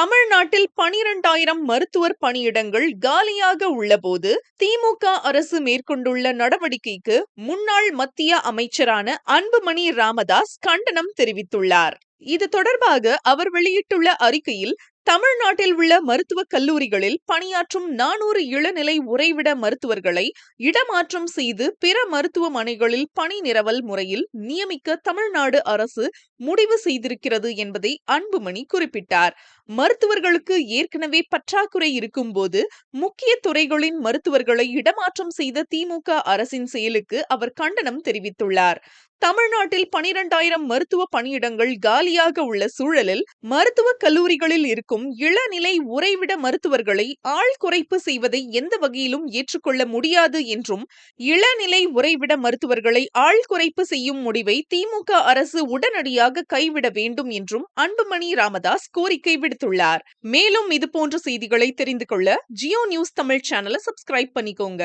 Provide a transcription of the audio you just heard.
தமிழ்நாட்டில் பனிரெண்டாயிரம் மருத்துவர் பணியிடங்கள் காலியாக உள்ளபோது திமுக அரசு மேற்கொண்டுள்ள நடவடிக்கைக்கு முன்னாள் மத்திய அமைச்சரான அன்புமணி ராமதாஸ் கண்டனம் தெரிவித்துள்ளார். இது தொடர்பாக அவர் வெளியிட்டுள்ள அறிக்கையில் தமிழ்நாட்டில் உள்ள மருத்துவக் கல்லூரிகளில் பணியாற்றும் நானூறு இளநிலை உறைவிட மருத்துவர்களை இடமாற்றம் செய்து பிற மருத்துவமனைகளில் பணி நிரவல் முறையில் நியமிக்க தமிழ்நாடு அரசு முடிவு செய்திருக்கிறது என்பதை அன்புமணி குறிப்பிட்டார். மருத்துவர்களுக்கு ஏற்கனவே பற்றாக்குறை இருக்கும்போது முக்கிய துறைகளின் மருத்துவர்களை இடமாற்றம் செய்த திமுக அரசின் செயலுக்கு அவர் கண்டனம் தெரிவித்துள்ளார். தமிழ்நாட்டில் பனிரெண்டாயிரம் மருத்துவ பணியிடங்கள் காலியாக உள்ள சூழலில் மருத்துவக் கல்லூரிகளில் இருக்கும் இளநிலை உறைவிட மருத்துவர்களை ஆள் குறைப்பு செய்வதை எந்த வகையிலும் ஏற்றுக்கொள்ள முடியாது என்றும் இளநிலை உறைவிட மருத்துவர்களை ஆள் குறைப்பு செய்யும் முடிவை திமுக அரசு உடனடியாக கைவிட வேண்டும் என்றும் அன்புமணி ராமதாஸ் கோரிக்கை விடுத்துள்ளார். மேலும் இதுபோன்ற செய்திகளை தெரிந்து கொள்ள ஜியோ நியூஸ் தமிழ் சேனலை சப்ஸ்கிரைப் பண்ணிக்கோங்க.